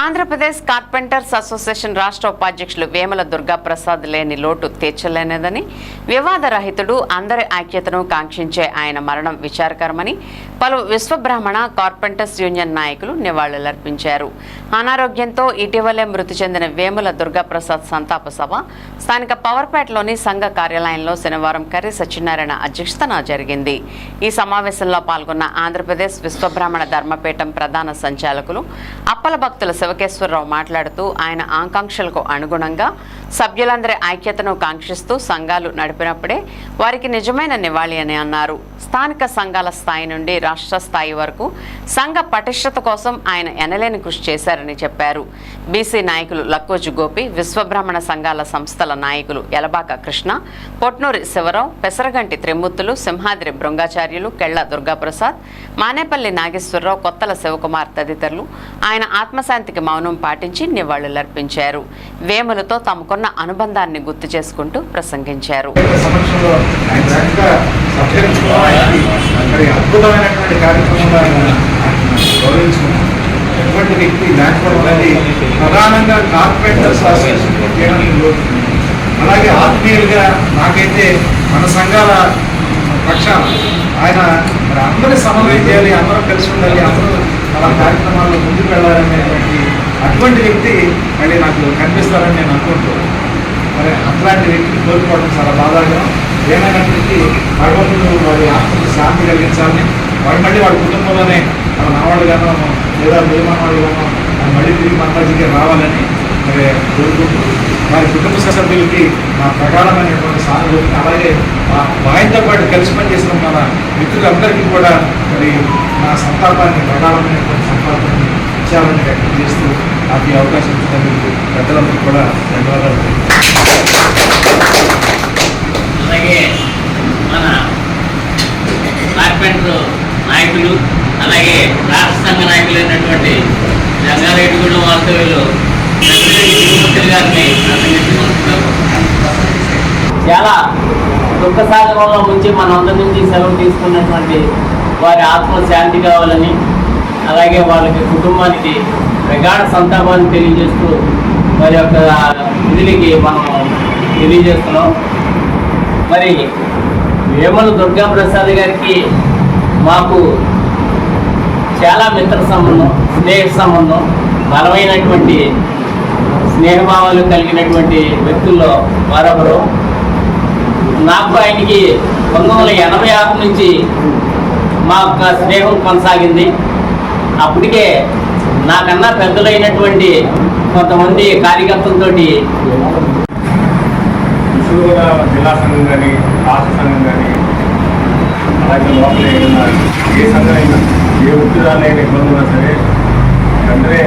Andhra Pradesh carpenters association రాష్ట్ర ఉపాధ్యక్షులు వేమల దుర్గాప్రసాద్ లేని లోటు తీర్చలేనిదని వివాదరహితుడు అందరి ఐక్యతను కాంక్షించే ఆయన మరణం విచారకరమని పలు విశ్వబ్రాహ్మణ కార్పెంటర్స్ యూనియన్ నాయకులు నివాళులర్పించారు. అనారోగ్యంతో ఇటీవలే మృతి చెందిన వేముల దుర్గాప్రసాద్ సంతాప సభ స్థానిక పవర్పేటలోని సంఘ కార్యాలయంలో శనివారం కర్రి సత్యనారాయణ అధ్యక్షతన జరిగింది. ఈ సమావేశంలో పాల్గొన్న ఆంధ్రప్రదేశ్ విశ్వబ్రాహ్మణ ధర్మపీఠం ప్రధాన సంచాలకులు అప్పల భక్తుల శివకేశ్వరరావు మాట్లాడుతూ ఆయన ఆకాంక్షలకు అనుగుణంగా సభ్యులందరి ఐక్యతను కాంక్షిస్తూ సంఘాలు నడిపినప్పుడే వారికి నిజమైన నివాళి అని అన్నారు. స్థానిక సంఘాల స్థాయి నుండి రాష్ట్ర స్థాయి వరకు సంఘ పటిష్టత కోసం ఆయన ఎనలేని కృషి చేశారని చెప్పారు. బీసీ నాయకులు లక్కోజు గోపి విశ్వబ్రాహ్మణ సంఘాల సంస్థల నాయకులు ఎలబాక కృష్ణ పొట్నూరి శివరావు పెసరగంటి త్రిమూర్తులు సింహాద్రి బృంగాచార్యులు కెళ్ళ దుర్గాప్రసాద్ మానేపల్లి నాగేశ్వరరావు కొత్తల శివకుమార్ తదితరులు. ఆయన ఆత్మశాంతి ఆత్మశాంతికి మౌనం పాటించి నివాళులర్పించారు. వేములతో తమకున్న అనుబంధాన్ని గుర్తు చేసుకుంటూ ప్రసంగించారు. ఎటువంటి వ్యక్తి ప్రధానంగా కార్పొరేటర్స్ అసోసియేషన్ అలాగే ఆత్మీయులుగా నాకైతే మన సంఘాల పక్షాన ఆయన మరి అందరి సమన్వయం చేయాలి అందరం కలిసి ఉండాలి అందరూ అలా కార్యక్రమాల్లో ముందుకు వెళ్ళాలనేటువంటి అటువంటి వ్యక్తి మళ్ళీ నాకు కనిపిస్తారని నేను అనుకుంటున్నాను. మరి అట్లాంటి వ్యక్తిని కోల్పోవడం చాలా బాధాకరం. ఏమైనప్పటికీ భగవంతుడు వారి ఆత్మకు శాంతి కలిగించాలని వాడు మళ్ళీ వాడి కుటుంబంలోనే మన నావాళ్ళుగానో లేదా నిర్మాణ వాళ్ళుగానో మళ్ళీ తిరిగి మన రావాలని మరి కోరుకుంటూ వారి కుటుంబ సభ్యులకి మా ప్రగాఢమైనటువంటి సానుభూతిని అలాగే మా వాయితో పాటు కలిసి పనిచేసిన మన మిత్రులందరికీ కూడా మరి నా సంతాపాన్ని ప్రగాఢమైనటువంటి సంతాపాన్ని ఇచ్చాలని వ్యక్తం చేస్తూ నాకు ఈ అవకాశం ఇచ్చినందుకు పెద్దలందరికీ కూడా ధన్యవాదాలు అలాగే మన కార్పెంటర్ నాయకులు అలాగే రాష్ట్ర సంఘ నాయకులైనటువంటి జంగారెడ్డిగూడెం వాస్తవ్యులు గారిని చాలా దుఃఖ సాగరంలో నుంచి మన అందరి నుంచి సెలవు తీసుకున్నటువంటి వారి ఆత్మ శాంతి కావాలని అలాగే వాళ్ళకి కుటుంబానికి ప్రగాఢ సంతాపాన్ని తెలియజేస్తూ వారి యొక్క విధులకి మనం తెలియజేస్తున్నాం. మరి వేమల దుర్గా ప్రసాద్ గారికి మాకు చాలా మిత్ర సంబంధం స్నేహ సంబంధం బలమైనటువంటి స్నేహభావాలు కలిగినటువంటి వ్యక్తుల్లో మరొకరు. నాకు ఆయనకి పంతొమ్మిది వందల ఎనభై ఆరు నుంచి మా యొక్క స్నేహం కొనసాగింది. అప్పటికే నాకన్నా పెద్దలైనటువంటి కొంతమంది కార్యకర్తలతో జిల్లా సంఘం కానీ రాష్ట్ర సంఘం కానీ అలాగే లోపల ఏ సంఘం అయినా ఏ ఉద్యోగాలు అయినా ఇబ్బంది ఉన్నా సరే వెంటనే